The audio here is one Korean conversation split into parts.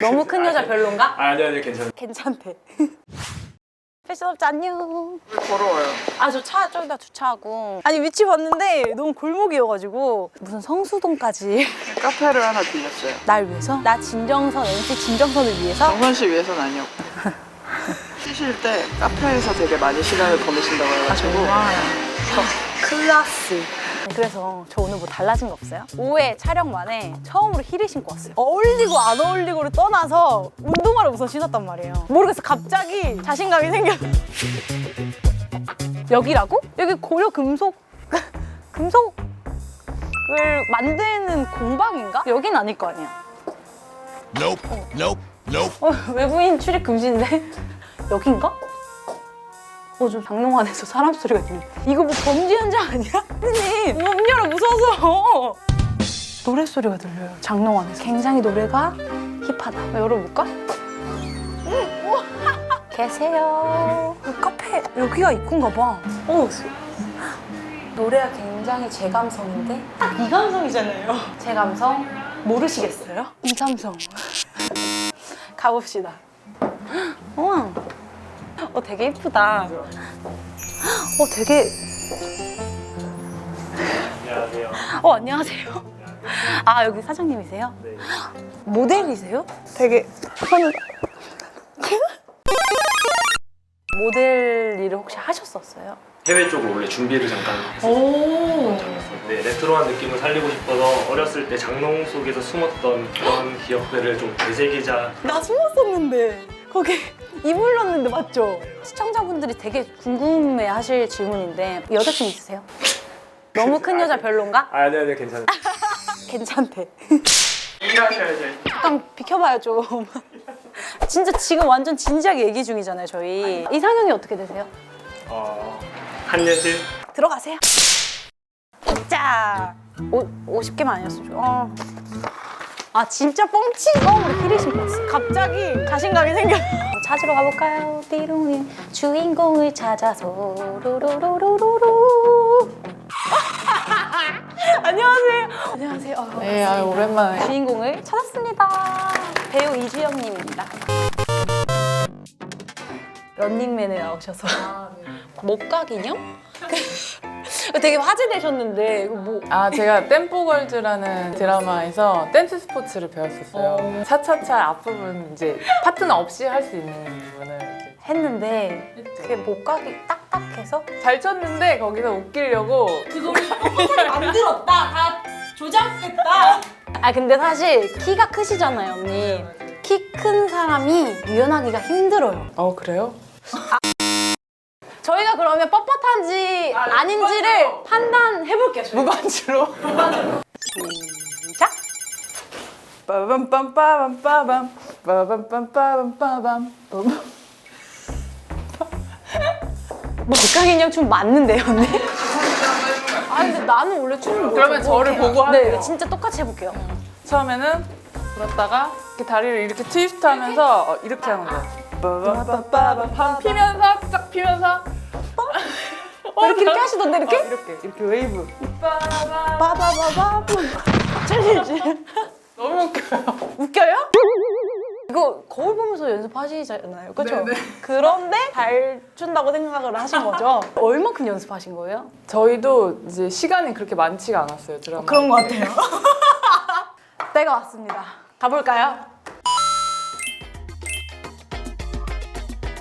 너무 큰 여자 별론가? 아, 아니 아니 괜찮아요. 괜찮대. 패션업자 안녕. 걸어와요. 아 저 차 저기다 주차하고. 아니 위치 봤는데 너무 골목이어가지고 무슨 성수동까지 카페를 하나 빌렸어요. 날 위해서? 나 진정선 MC 진정선을 위해서? 정선 씨 위해서는 아니었고. 쉬실 때 카페에서 되게 많이 시간을 보내신다고 해가지고 클라스. 그래서 저 오늘 뭐 달라진 거 없어요? 5회 촬영 만에 처음으로 힐을 신고 왔어요. 어울리고 안 어울리고를 떠나서 운동화를 우선 신었단 말이에요. 모르겠어. 갑자기 자신감이 생겨. 여기라고? 여기 고려 금속 금속을 만드는 공방인가? 여긴 아닐 거 아니야. Nope, nope, nope. 어, 외부인 출입 금지인데 여긴가? 어, 좀 장롱안에서 사람 소리가 들려. 이거 뭐 범죄 현장 아니야? 아니, 문 열어 무서워서. 노래 소리가 들려요. 장롱 안에서. 굉장히 노래가 힙하다. 열어볼까? 응, 우와. 계세요. 그 카페 여기가 입구인가 봐. 어, 노래가 굉장히 제 감성인데 딱 이 감성이잖아요. 제 감성 모르시겠어요? 이 감성. 가봅시다. 우와. 어, 되게 예쁘다. 어, 되게. 안녕하세요. 어, 안녕하세요. 아, 여기 사장님이세요? 네. 모델이세요? 되게. 모델 일을 혹시 하셨었어요? 해외 쪽으로 원래 준비를 잠깐 했었어요. 오. 네, 레트로한 느낌을 살리고 싶어서 어렸을 때 장롱 속에서 숨었던 그런 기억들을 좀 되새기자. 나 숨었었는데. 거기 이불 넣는데 맞죠? 시청자분들이 되게 궁금해 하실 질문인데 여자친구 있으세요? 너무 큰 여자 별론가? 아, 아니 아니 괜찮아요. 괜찮대. 일하셔야지. 잠깐 비켜봐요 좀. 진짜 지금 완전 진지하게 얘기 중이잖아요 저희. 이상형이 어떻게 되세요? 어, 한예슬. 들어가세요. 진짜 오, 50개만 아니었어. 어. 아 진짜 뻥친 처음으로 힐을 신고 왔어. 갑자기 자신감이 생겨. 찾으러 가볼까요? 띠로니 주인공을 찾아서 루루루루루루. 안녕하세요. 안녕하세요. 어, 네, 아유, 오랜만에. 주인공을 찾았습니다. 배우 이주영님입니다. 런닝맨에 나오셔서 목각 인형? 되게 화제되셨는데 이거 뭐. 아 제가 댄포걸즈라는 드라마에서 댄스 스포츠를 배웠었어요. 차차차 앞부분 이제 파트너 없이 할 수 있는 부분을 이제 했는데 그게 목각이 딱딱해서? 잘 쳤는데 거기서 웃기려고. 만들었다. 다 조작됐다. 아 근데 사실 키가 크시잖아요 언니. 키 큰 사람이 유연하기가 힘들어요. 어 그래요? 저희가 그러면 뻣뻣한지 아 닌지를 판단해 볼게요 저희. 무반주로? 시작. 빠밤빰빠밤 빠밤. 빠밤빰빠밤 빠밤. 목각 인형 춤 맞는데요 언니? 아 근데 나는 원래 춤을 못 그러면 춰. 저를 보고 네 하세요. 진짜 똑같이 해볼게요. 처음에는 불었다가 이렇게 다리를 이렇게 트위스트 하면서 어, 이렇게 하는 거예요. 빠밤빰빠밤. 반 피면서 쫙 피면서. 어, 이렇게 이렇게 하시던데 어, 이렇게? 이렇게 이렇게 웨이브 빠밤 빠바바바 챌린지 너무 웃겨요 웃겨요? 이거 거울 보면서 연습하시잖아요 그렇죠? 그런데 잘 춘다고 생각을 하신 거죠? 얼마큼 연습하신 거예요? 저희도 이제 시간이 그렇게 많지가 않았어요 드라마 그런 것 같아요 때가 왔습니다 가볼까요?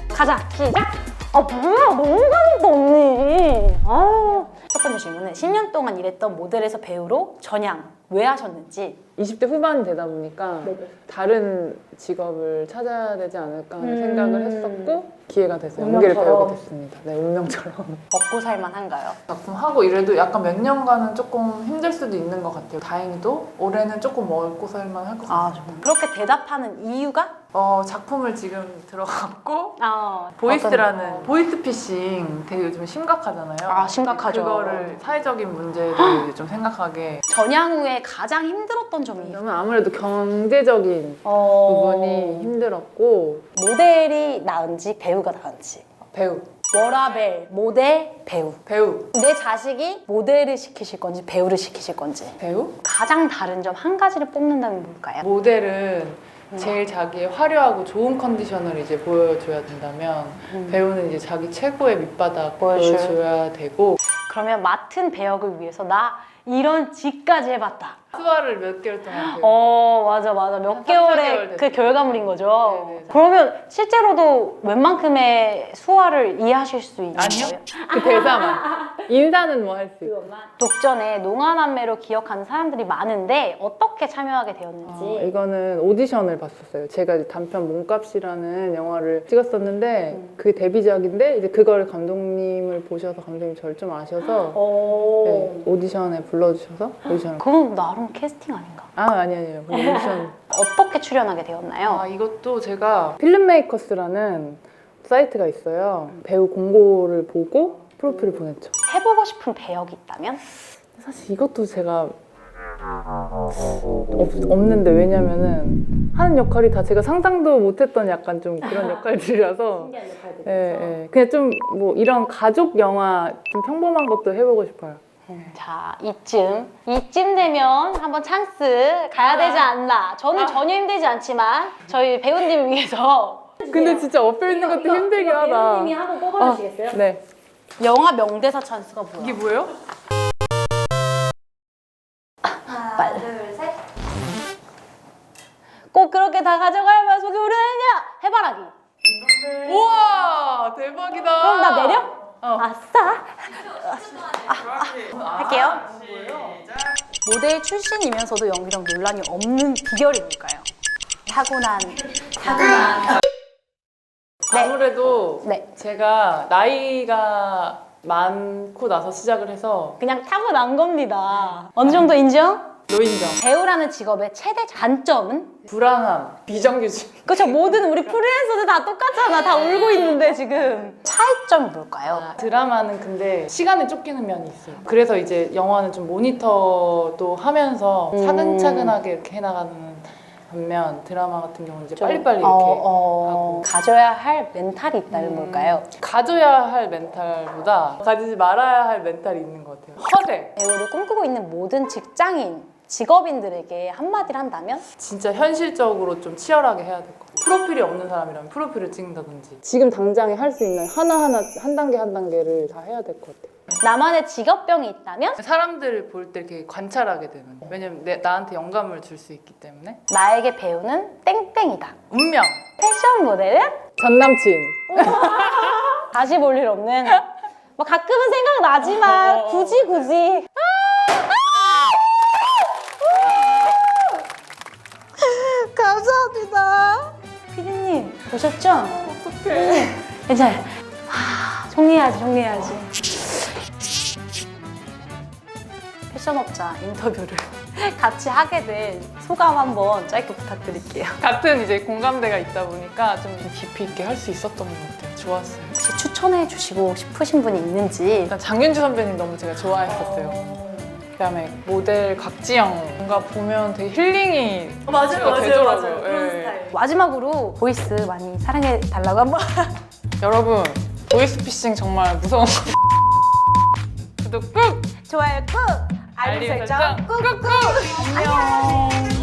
가자 시작! 아 뭐야 너무 가볍다 언니 아유. 첫 번째 질문은 10년 동안 일했던 모델에서 배우로 전향 왜 하셨는지 20대 후반이 되다 보니까 다른 직업을 찾아야 되지 않을까 하는 음. 생각을 했었고 기회가 돼서 운명처럼. 연기를 배우게 됐습니다. 네, 운명처럼. 먹고 살만한가요? 작품 하고 이래도 약간 몇 년간은 조금 힘들 수도 있는 것 같아요. 다행히도 올해는 조금 먹고 살만 할 것 같아요. 아 정말 그렇게 대답하는 이유가? 어, 작품을 지금 들어갔고 아 보이스라는 어떤- 보이스 피싱 되게 요즘 심각하잖아요. 아 심각하죠 그거를 사회적인 문제를 이제 좀 생각하게 전향 후에 가장 힘들었던 점이? 왜냐면 아무래도 경제적인 어... 부분이 힘들었고. 모델이 나은지 배우가 나은지. 배우. 워라벨 모델 배우. 배우. 내 자식이 모델을 시키실 건지 배우를 시키실 건지. 배우? 가장 다른 점 한 가지를 뽑는다면 뭘까요? 모델은 제일 자기의 화려하고 좋은 컨디션을 이제 보여줘야 된다면 배우는 이제 자기 최고의 밑바닥 보여줄. 보여줘야 되고. 그러면 맡은 배역을 위해서 나 이런 짓까지 해봤다. 수화를 몇 개월 동안 배우고 어 맞아 맞아 몇한 개월의 개월 그. 결과물인 거죠. 네네. 그러면 실제로도 웬만큼의 수화를 이해하실 수 있는 아니요. 그 대사만 인사는 뭐 할 수 있고 독전에 농아남매로 기억하는 사람들이 많은데 어떻게 참여하게 되었는지 어, 이거는 오디션을 봤었어요. 제가 이제 단편 몸값이라는 영화를 찍었었는데 음. 그게 데뷔작인데 이제 그걸 감독님을 보셔서 감독님 저를 좀 아셔서 오. 네, 오디션에 불러주셔서 오디션을 그건 나름 캐스팅 아닌가? 아 아니 아니에요. 근데 오디션 어떻게 출연하게 되었나요? 아 이것도 제가 필름메이커스라는 사이트가 있어요. 배우 공고를 보고 프로필을 보냈죠. 해보고 싶은 배역이 있다면? 사실 이것도 제가 없, 없는데 왜냐면은 하는 역할이 다 제가 상상도 못했던 약간 좀 그런 역할들이라서 예, 예. 그냥 좀 뭐 이런 가족 영화 좀 평범한 것도 해보고 싶어요. 자 이쯤 이쯤 되면 한번 찬스 가야 되지 않나 저는 전혀 힘들지 않지만 저희 배우님을 위해서 근데 진짜 엎여 있는 것도 힘들긴 하다. 배우님이 한번 뽑아주시겠어요? 네. 영화 명대사 찬스가 뭐야? 이게 뭐예요? 둘셋 꼭 그렇게 다 가져가야만 속이 우려내냐 해바라기 우와 대박이다. 그럼 나 내려? 어. 아싸 할게요 모델 출신이면서도 연기력 논란이 없는 비결이 뭘까요? 타고난 타고난 네. 아무래도 네 제가 나이가 많고 나서 시작을 해서 그냥 타고난 겁니다 어느 정도 인정? 노인정, 배우라는 직업의 최대 단점은? 불안함, 비정규직. 그쵸 모든 우리 프리랜서들 다 똑같잖아 다 울고 있는데 지금 차이점이 뭘까요? 드라마는 근데 시간에 쫓기는 면이 있어요. 그래서 이제 영화는 좀 모니터도 하면서 음. 차근차근하게 이렇게 해나가는 반면 드라마 같은 경우는 이제 빨리빨리 어, 이렇게 어, 하고. 가져야 할 멘탈이 있다면 음. 뭘까요? 가져야 할 멘탈보다 가지지 말아야 할 멘탈이 있는 것 같아요. 허세. 배우를 꿈꾸고 있는 모든 직장인 직업인들에게 한마디를 한다면? 진짜 현실적으로 좀 치열하게 해야 될 것 같아요. 프로필이 없는 사람이라면 프로필을 찍는다든지. 지금 당장에 할 수 있는 하나하나 한 단계 한 단계를 다 해야 될 것 같아요. 나만의 직업병이 있다면? 사람들을 볼 때 이렇게 관찰하게 되는. 왜냐면 내, 나한테 영감을 줄 수 있기 때문에. 나에게 배우는 땡땡이다 운명. 패션 모델은? 전 남친. 다시 볼 일 없는 뭐 가끔은 생각나지만 굳이 굳이 보셨죠? 어떡해 괜찮아요 하, 정리해야지 정리해야지 패션업자 인터뷰를 같이 하게 된 소감 한번 짧게 부탁드릴게요 같은 이제 공감대가 있다 보니까 좀 깊이 있게 할 수 있었던 것 같아요. 좋았어요. 혹시 추천해 주시고 싶으신 분이 있는지 일단 장윤주 선배님 너무 제가 좋아했었어요. 그다음에 모델 각지영 뭔가 보면 되게 힐링이 맞아요, 되더라고요. 예. 마지막으로 보이스 많이 사랑해 달라고 한번. 여러분 보이스피싱 정말 무서운 거. 구독 꾹! 좋아요 꾹! 알림 설정 설정 꾹꾹! 안녕